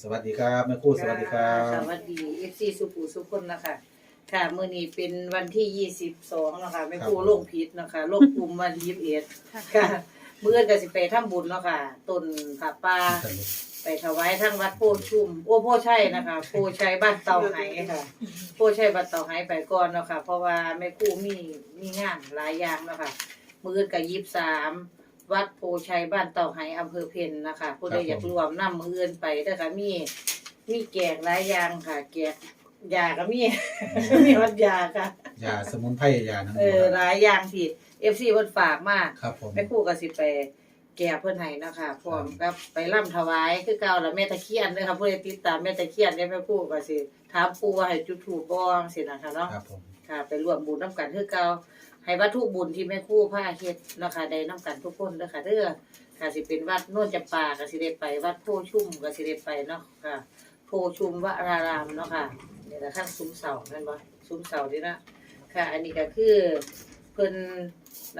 สวัสดีครับแม่ครู่สวัสดีครับ สวัสดีเอฟซีสุภูสุคนนะคะ ค่ะมื้อนี้เป็นวันที่ยี่สิบสองนะคะไม่ครูลงผิดนะคะลงกลุ่มวันยี่สิบเอ็ดค่ะมื้ออนก็สิไปทำบุญเนาะค่ะต้นผาป่าไปถวายทั้งวัดโพชุมโอ้โพชัยนะคะโพชัยบ้านเตาไหค่ะโพชัยบ้านเตาไหไปก่อนเนาะค่ะเพราะว่าแม่ครูมีมีงานหลายอย่างเนาะค่ะมื้ออนก็ยี่สิบสาม วัดโพชัยบ้านเตาไหอำเภอเพนนะคะผู้ใดอยากรวมนํมื้ออื่นไปเด้อค่ะมีมีแกกหลายอย่างค่ะ แกกยาก็มี มีวัดยาค่ะ ยาสมุนไพรยานังเออหลายอย่างที่เอฟซีเพิ่นฝากมาครับผมแม่ครู่ก็สิไปแก่เพิ่นให้เนาะค่ะพร้อมกับไปร่ำถวายคือเก่าแล้วแม่ตะเคียนเด้อค่ะผู้ใดติดตามแม่ตะเคียนเนี่ยแม่ครู่ก็สิถามปู่ว่าให้จุดธูปบ่จังซี่นะคะเนาะ ครับผม ค่ะไปร่วมบุญนํกันคือเก่า ให้วัตถุบุญที่แม่ครู่พาเฮ็ดนะค่ะได้นํกันทุกคนเด้อค่ะเด้อค่ะสิเป็นวัดโน่นจำปาก็สิได้ไป วัดโพชุ่มก็สิได้ไปเนาะค่ะโพชุมวรารามเนาะค่ะนี่แหละข้างซุ้มเสานั่นบ่ซุ้มเสานี่นะค่ะ อันนี้ก็คือเพิ่น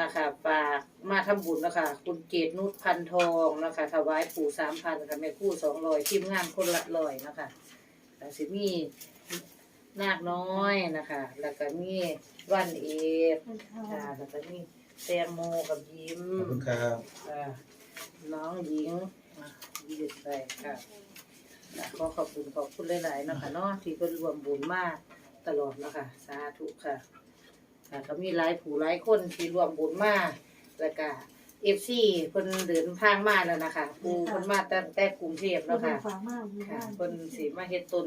นะคะฝากมาทำบุญเนาะคะคุณเกตนุชพันทองเนาะคะถวายปู่สามพันค่ะแม่คู่สองร้อยทีมงานคนละร้อยเนาะคะแล้วสิมี นาคน้อยนะคะ แล้วก็มีวันเอกค่ะแล้วก็มีแตงโมกับยิ้มขอบคุณครับอ่าน้องหญิงอะยืดไปค่ะนะขอขอบคุณขอบคุณหลายๆเนาะค่ะเนาะที่เพิ่นรวมบุญมาตลอดเนาะค่ะสาธุค่ะค่ะก็มีหลายผู้หลายคนที่รวมบุญมาแล้วก็เอฟซีเพิ่นเดินทางมาแล้วนะคะปูเพิ่นมาตั้งแต่กรุงเทพเราแล้วค่ะค่ะฝากมากค่ะเพิ่นสิมาเฮ็ดต้น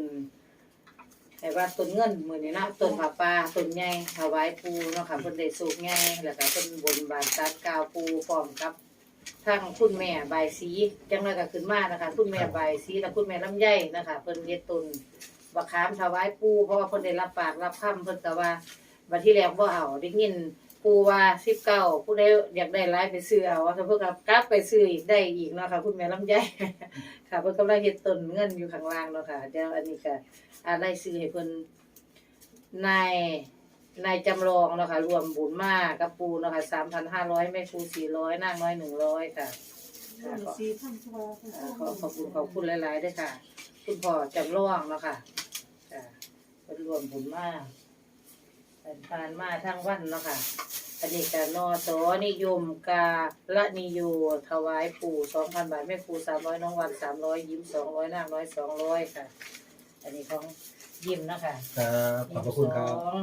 แต่ว่าต้นเงินมือนี้เนะต้นผาป่าต้นใหญ่ถวายปูเนาะค่ะเพิ่นได้สูกใหญ่แล้วก็เพิ่นบนบานตัดกาวปูพร้อมกับทางคุณแม่ใบายสีจังได๋ก็ขึ้นมานะคะคุณแม่ใบายสีและคุณแม่ลำไยนะคะเพิ่นเฮ็ดต้นบักขามถวายปูเพราะว่าเพิ่นได้รับปากรับคำเพิ่นก็ว่าวันที่แล้วบ่เอาได้ยิน ปูว่า19ผู้ใดอยากได้หลายไปซื้อเอาถ้าเพิ่นก็กลับไปซื้ออีกได้อีกเนาะค่ะคุณแม่ลำไยค่ะเพิ่นกำลังเฮ็ดต้นเงินอยู่ข้างล่างเนาะค่ะเดี๋ยวอันนี้ก็อาได้ซื้อให้เพิ่นนายนายจำลองเนาะค่ะรวมบุญมากกับปูเนาะค่ะ3,500แม่ครู400นางน้อย100ค่ะค่ะขอสีท่านสวาอ่าขอขอบคุณขอบคุณหลายๆด้วยค่ะ คุณพ่อจำลองเนาะค่ะค่ะเพิ่นรวมบุญมาเป็นทานมาทั้งวันเนาะค่ะอันนี้ก็นอสอนิยมกาละนิโยถวายปู่สองพันบาทแม่ครูสามร้อยน้องวันสามร้อยยิ้มสองร้อยนางร้อยสองร้อยค่ะ อันนี้ของยิ้มนะคะครับขอบพระคุณครับสอง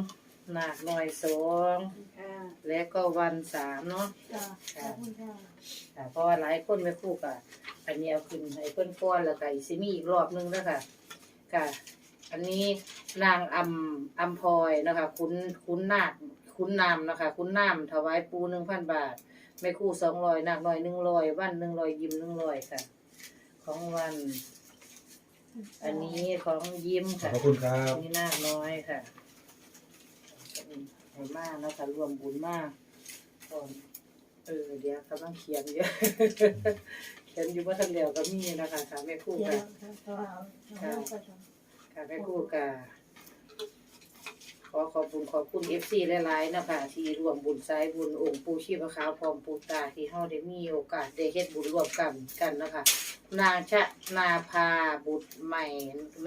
หนักหน่อยสองค่ะและก็วันสามเนาะค่ะขอบคุณค่ะค่ะเพราะว่าหลายคนแม่ครูกะอันนี้เอาขึ้นให้เพิ่นก้อนแล้วก็อีกสิมีอีกรอบนึงแล้วค่ะค่ะ อันนี้นางอำอำพลอยนะคะคุณคุณนาคคุณนามนะคะคุณนามถวายปูหนึ่งพันบาทแม่ครู่สองร้อยนาคน้อยหนึ่งร้อยวันหนึ่งร้อยยิ้มหนึ่งร้อยค่ะ ของวัน อันนี้ของยิ้มขอบค่ะพระคุณครับอันนี้นาคน้อยค่ะให้มากเนาะค่ะรวมบุญมากก่อนเออเดี๋ยวกำลังเขียนอยู่เขียนอยู่ว่าทันเดียวก็มีนะคะค่ะแม่ครู่เดี๋ยวค่ะ ค่ะค่ะค่ะค่ะแม่ครูกาขอขอบคุณขอบคุณเอฟซีหลายๆนะคะที่ร่วมบุญสายบุญองค์ปูชีพขาวพร้อมปูตาที่เฮาได้มีโอกาสได้เฮ็ดบุญร่วมกันกันนะคะ นางชะนาภาบุตรใหม่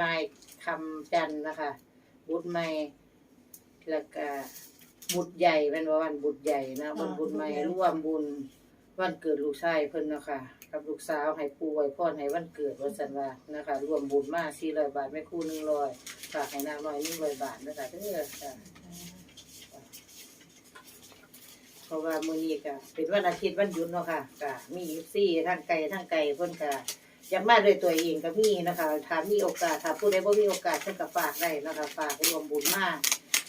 นายคำจันทร์นะคะ บุตรใหม่แล้วก็บุตรใหญ่เป็นว่าวันบุตรใหญ่นะวันบุตรใหม่ร่วมบุญวันเกิดลูกชายเพิ่นนะคะ กับลูกสาวให้ปูไว้พรให้วันเกิดวันสันวานะคะรวมบุญมา400บาทแม่ครู่100ฝากให้นางน้อย100บาทนะคะเด้อค่ะเพราะว่ามื้อนี้ก็เป็นวันอาทิตย์วันหยุดเนาะค่ะก็มีซี่ทางไกลทางไกลเพิ่นก็อยากมาด้วยตัวเองก็มีนะคะถ้ามีโอกาสถ้าผู้ใดบ่มีโอกาสเพิ่นก็ฝากได้นะคะฝากรวมบุญมา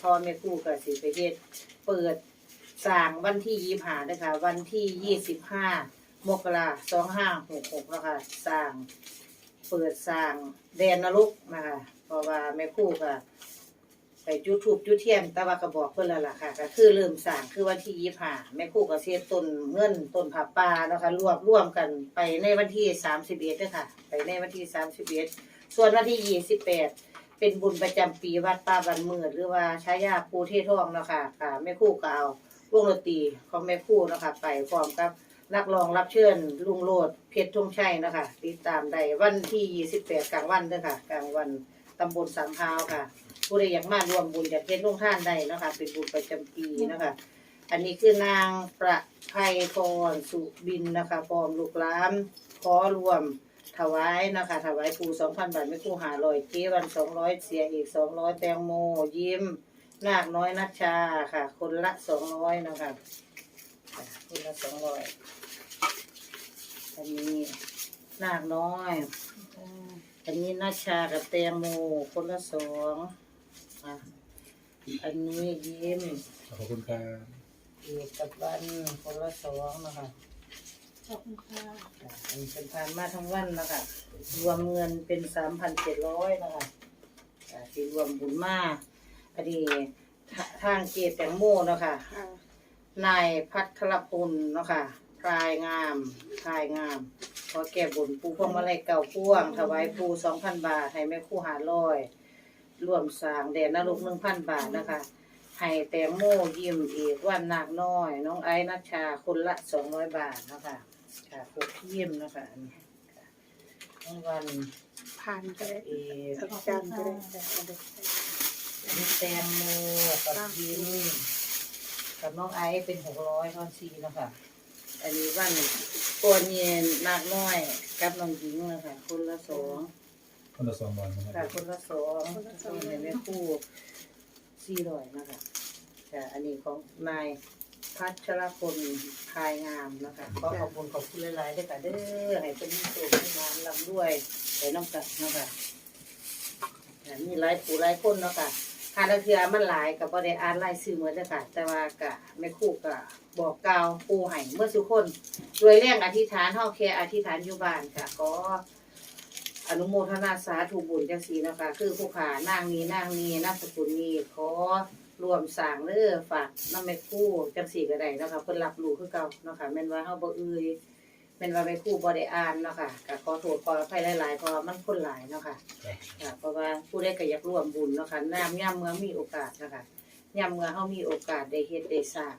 พอแม่ครู่ก็สิไปเฮ็ดเปิดสร้างวันที่ยี่ห้านะคะวันที่ยี่สิบห้า มกราสองห้าหกหกนะคะสร้าง เปิดสร้างแดนนรกนะคะเพราะว่าแม่คู่ก็ไปจุดทูบจุดเทียนต่ว่าก็บอกเพิ่อนล้วล่ะค่ะ ก็คือเริ่มสร้างคือวันที่ยี่ห้าแม่คู่ก็เสียต้นเงินต้นผับปลาเนาะคะรวบรวมกันไปในวันที่สามสิบเอ็ดด้วยค่ะ ไปในวันที่สามสิบเอ็ดส่วนวันที่ยี่สิบแปดเป็นบุญประจำปีวัดป่าบันเมือดหรือว่าชายาปูเทศทองเนาะค่ะค่ะแม่คู่ก็เอาวงดนตรีของแม่คู่เนาะค่ะไปพร้อมกับ นักรองรับเชิญลุงโลดเพชรธงชัยนะคะติดตามได้วันที่ 28 กลางวันเด้อค่ะ กลางวันตำบลสามพร้าวค่ะ ผู้ใดอยากมารวมบุญจากเพชรลงท่านได้นะคะ เป็นบุญประจำปีนะคะ อันนี้คือนางประภัยพรสุบินนะคะพร้อมลูกหลานขอรวมถวายนะคะ ถวายครูสองพันบาทไม่ครูหาลอยเกวันสองร้อยเสียอีกสองร้อยแตงโมยิ้ม นาคน้อยนัชชาค่ะ คนละสองร้อยนะคะ ค่ะคนละสองร้อยอันนี้นาคน้อย อันนี้นัชชากับแตงโมคนละสองอะอันนี้ยิ้มขอบคุณครับเอกกับวันคนละสองนะคะขอบคุณค่ะอะอันนี้เป็นทานมาทั้งวันนะคะรวมเงินเป็นสามพันเจ็ดร้อยนะคะอะที่รวมบุญมาอันนี้ทาทางเกตแตงโมเนาะคะค่ะ นายพัทรพลเนาะค่ะพลายงามพลายงาม ขอแก้บุญปูพวงมาลัยเก่าพ่วง ถวายปูสองพันบาท ให้แม่ครู่หาร้อยรวมสร้างแดนนรกหนึ่งพันบาทนะคะให้แตงโมยิ้มอีกวันนาคน้อย น้องไอ้นัชชาคนละสองร้อยบาทเนาะคะค่ะครบยิ้มเนาะคะอันนี้ค่ะน้องวันผ่านไปเอกขอบคุณค่ะมีแตงโมกับยิ้ม กับน้องไอซ์เป็นหกร้อยทอนซีนะคะอันนี้วันตัวเนียนนาคน้อย กับน้องหญิงนะคะคนละสองคนละสองวันนะคค่ะรับคนละสองตัวเนียนแม่คู่สี่ร้อยนะคะค่ะอันนี้ของนายพัชรพลพายงามนะคะขอขอบคุณขอบคุณหลายๆด้วยค่ะเด้อให้เป็นที่สุดให้งานลำด้วยแต่น้ำกัดนะคะค่ะมีหลายผู้หลายคนเนาะค่ะ คาราเทือมันหลายกับประเดอ่านไล่ซื้อเหมือนเด้อค่ะแต่ว่ากะแม่คู่กะบอกกล่าวปูให้เมื่อสุคนโดยแรงอธิษฐานเฮาแค่อธิษฐานอยู่บ้านค่ะก็อนุโมทนาสาธุบุญจังซี่เนะคะ คือผู้ขานางนี้นางนี้นามสกุลนี้ขอรวมสร้างเด้อฝากน้ำแม่คู่จังซี่ก็ได้นะคะเพิ่นรับรู้คือเก่านะคะแม่นว่าเฮาบ่เอ่ย แม่นว่าแม่ครู่บ่ได้อ่านเนาะค่ะก็ขอโทษขออภัยหลายๆเพราะว่ามันคนหลายเนาะค่ะค่ะเพราะว่าผู้ใดก็อยากร่วมบุญเนาะค่ะน้ำย่ำเมื่อมีโอกาสนะคะย่ำเมื่อเฮามีโอกาสได้เฮ็ดได้สร้าง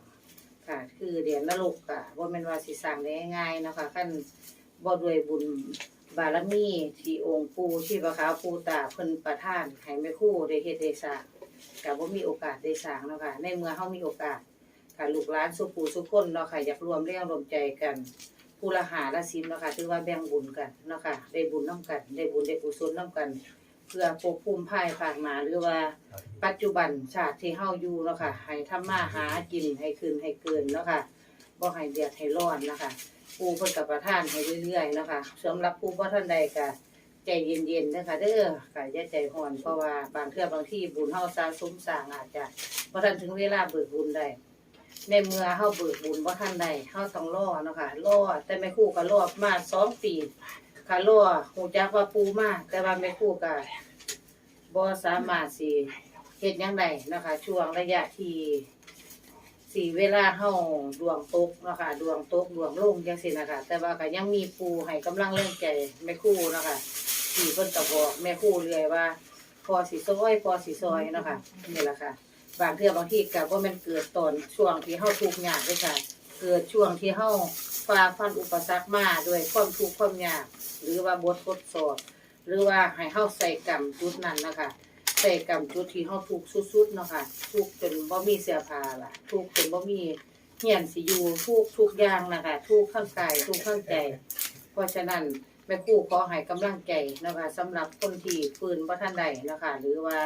ค่ะ คือเดียนนรกค่ะบ่แม่นว่าสิสร้างได้ง่ายๆเนาะค่ะคันบ่ด้วยบุญบารมีที่องค์ปู่ที่พระขาวปู่ตาเพิ่นประทานให้แม่ครูได้เฮ็ดได้สร้างก็บ่มีโอกาสได้สร้างเนาะค่ะในเมื่อเฮามีโอกาสค่ะลูกหลานสุปู่สุคนเนาะค่ะอยากรวมแรงรวมใจกัน ผู้ละหาละสินเนาะค่ะถือว่าแบ่งบุญกันเนาะค่ะได้บุญนํกัน ได้บุญได้กุศลนํกัน เพื่อปกภูมิภายภาคหน้าหรือว่าปัจจุบันชาติที่เฮาอยู่เนาะค่ะให้ทำมาหากินให้ขึ้นให้เกินเนาะค่ะบ่ให้เดือดให้ร้อนนะคะผู้เพิ่นก็ประทานให้เรื่อยๆเนาะค่ะสำหรับผู้บ่ทันใดก็ใจเย็นๆนะคะเด้อค่ะอย่าใจร้อนเพราะว่าบางเทื่อบางที่บุญเฮาสะสมสร้างอาจจะบ่ทันถึงเวลาเบิกบุญได้ ในเมื่อเฮาเบิกบุญบ่าทันใดเฮาต้องรอเนาะค่ะรอแต่แม่ครูก็รอมาสองปีค่ะรอฮู้จักว่าปูมาแต่ว่าแม่ครูก็บ่สามารถสิเฮ็ดหยังได้นะคะช่วงระยะที่สี่เวลาเฮาดวงตกเนาะคะดวงตกดวงลงจังซี่นะคะแต่ว่าก็ยังมีผู้ให้กำลังแรงใจแม่ครูเนาะคะที่เพิ่นก็บอกแม่ครูเรื่อยว่าพอสิซอยพอสิซอยเนาะค่ะนี่แหละค่ะ บางเทื่อบางทีก็บ่แม่นเกิดตอนช่วงที่เฮาทุกข์ยากด้อค่ะ เกิดช่วงที่เฮาฝ่าฟันอุปสรรคมาด้วยความทุกข์ความยาก หรือว่าบททดสอบ หรือว่าให้เฮาใส่กรรมจุดนั้นนะคะใส่กรรมจุดที่เฮาทุกข์สุดๆเนาะค่ะทุกข์จนบ่มีเสื้อผ้าล่ะ ทุกข์จนบ่มีเหียนสิอยู่ทุกข์ทุกอย่างนะคะทุกข์ข้างกายทุกข์ข้างใจ เพราะฉะนั้น แม่ครูขอให้กำลังใจนะคะสำหรับคนที่ฟื้นบ่ทันใดนะคะหรือว่า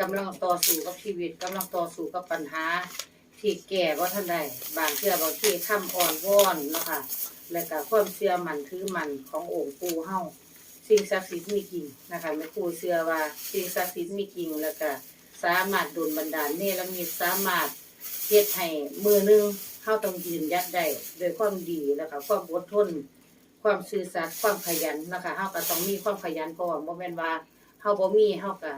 กำลังต่อสู้กับชีวิตกำลังต่อสู้กับปัญหา ที่แก่บ่ทันใดบางเทื่อบางทีคำอ่อนวอนนะคะและก็ความเชื่อมันถือมันขององค์ปู่เฮาสิ่งศักดิ์สิทธิ์มีจริงนะคะแม่ครูเชื่อว่าสิ่งศักดิ์สิทธิ์มีจริงแล้วก็สามารถดลบันดาลเนรมิตสามารถเฮ็ดให้มือหนึงเฮาต้องยืนยัดได้โดยความดีแล้วก็ความอดทน ความซื่อสัตย์ความขยันนะคะเฮาก็ต้องมีความขยันเพราะว่าบ่แม่นว่าเฮาบ่มีเฮาก็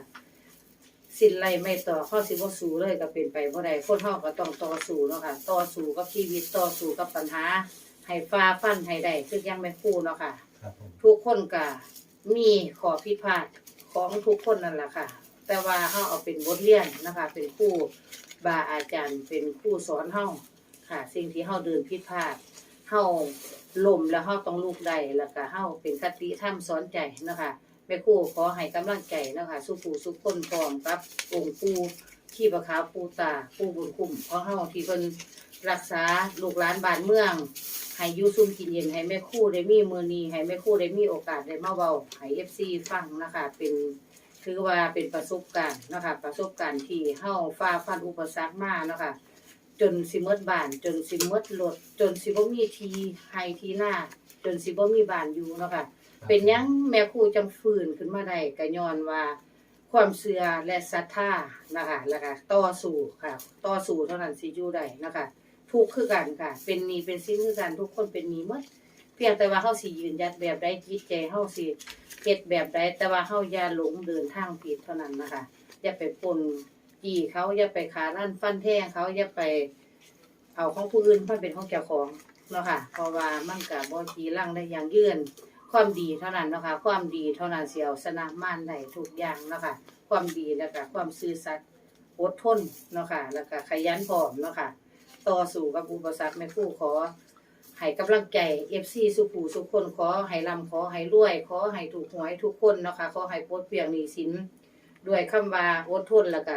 สิ้นไรไม่ต่อเฮาสิบ่สู้เลยก็เป็นไปบ่ได้คนเฮาก็ต้องต่อสู้เนาะค่ะต่อสู้กับชีวิตต่อสู้กับปัญหาให้ฝ่าฟันให้ได้คือยังแม่ครูเนาะค่ะ ครับผมทุกคนก็มีข้อผิดพลาดของทุกคนนั่นแหละค่ะ แต่ว่าเฮาเอาเป็นบทเรียนนะคะ เป็นครูบาอาจารย์เป็นครูสอนเฮาค่ะ สิ่งที่เฮาเดินผิดพลาด เฮาลมแล้วเฮาต้องลุกได้แล้วก็เฮาเป็นคติธรรมสอนใจนะคะแม่ครูขอให้กำลังใจนะคะสู้ผู้สู้คนพร้อมกับองค์ปู่ที่ประคาปูตาปูบุญคุ้มของเฮาที่เพิ่นรักษาลูกหลานบ้านเมืองให้ยูซุ่มกินเย็นให้แม่คู่ได้มีมือนีให้แม่คู่ได้มีโอกาสได้มาเว้าให้ FC ฟังนะคะ เป็นถือว่าเป็นประสบการณ์นะคะประสบการณ์ที่เฮาฝ่าฟันอุปสรรคมาเนะคะ จนสิหมดบ้าน จนสิหมดรถจนสิบ่มีทีให้ทีหน้า จนสิบ่มีบ้านอยู่เนาะค่ะ เป็นหยังแม่ครูจังฟื้นขึ้นมาได้ก็ย้อนว่า ความเชื่อและศรัทธานะคะแล้วก็ต่อสู้ค่ะ ต่อสู้เท่านั้นสิอยู่ได้นะคะทุกข์คือกันค่ะ เป็นหนี้เป็นสินคือกันทุกคนเป็นหนี้หมดเพียงแต่ว่าเฮาสิยืนหยัดแบบใดจิตใจเฮาสิเฮ็ดแบบใดแต่ว่าเฮาอย่าหลงเดินทางผิดเท่านั้นนะคะอย่าไปปน จี้เขาอย่าไปขาลั่นฟันแทงเขาอย่าไป เอาของผู้อื่นมาเป็นของเจ้าของเนาะค่ะ เพราะว่ามันก็บ่ทีหลังได้อย่างยืนความดีเท่านั้นเนาะค่ะความดีเท่านั้นเสิเอาชนะมารได้ทุกอย่างเนาะค่ะความดีแล้วก็ความซื่อสัตย์อดทนเนาะค่ะแล้วก็ขยันพร้อมเนาะค่ะต่อสู้กับอุปสรรคแม่คู่ขอให้กำลังใจ FC สุขูสุขคนขอให้ร่ำขอให้รวย ขอให้ถูกหวยทุกคนเนาะค่ะขอให้ปลดเปลื้องหนี้สิน ด้วยคำว่าอดทนแล้วก็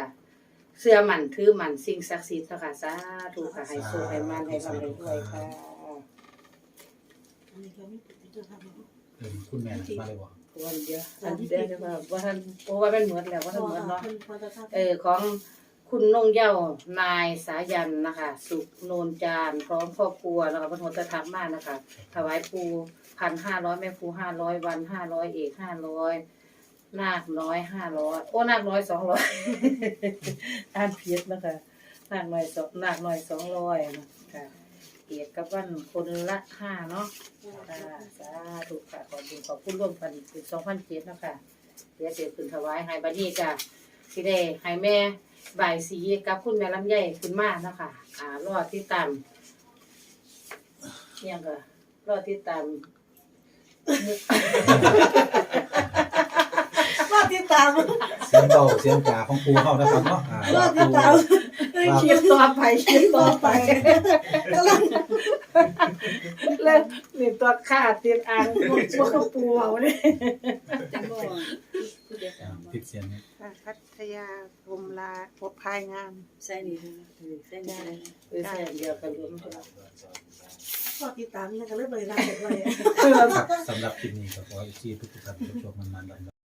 เสื้อมันถือมันสิ่งศักดิ์สิทธิ์เนาะค่ะสาธุค่ะให้สุขให้มันให้ร่ำให้รวยค่ะเออคุณแม่มาเลยบ่วันเดียวอันเดียวนะคะว่าท่านโอ้ว่าเป็นเหมือนแล้วว่าท่านเหมือนเนาะเออของคุณนงเย้านายสายันนะคะ สุขโนนจานพร้อมครอบครัวแล้วก็พระโทษธรรมมากนะคะถวายปูพันห้าร้อยแม่ครูห้าร้อยวันห้าร้อยเอกห้าร้อย นาคน้อยห้าร้อยโอ้นาคน้อยสองร้อยอ่านผิดนะคะนาคน้อยสองนาคน้อยสองร้อยนะคะเอกกับวันคนละห้าเนาะค่ะสาธุค่ะขอบคุณขอบคุณร่วมกันถึงสองพันเจ็ดนาะคะเดี๋ยวเสียคืนถวายให้บัดนี้จ้ะสิได้ให้แม่บ่ายสีกับคุณแม่ลำไยขึ้นมาเนาะคะอ่ารอที่ตามเนี่ยก็รอที่ตาม ติดตามเสียงเบาเสียงจ๋าของครูเฮานะครับเนาะอ่ารอติดตามคลิปต่อไปคลิปต่อไปกำลังแล้วนี่ตัวขาดติดอ่างพวกพวกเขาปูเอาเนี่ยจังบ่อ่าติดเสียงนี้พัทยาพรมลาพบพายงามใส่นี่ใส่นี่เออใช่เดียวกันรวมกันรอติดตามนี่ก็เลยบริการเสร็จเลยครับสำหรับคลิปนี้ก็ขอให้ที่ทุกท่านผู้ชมมันๆ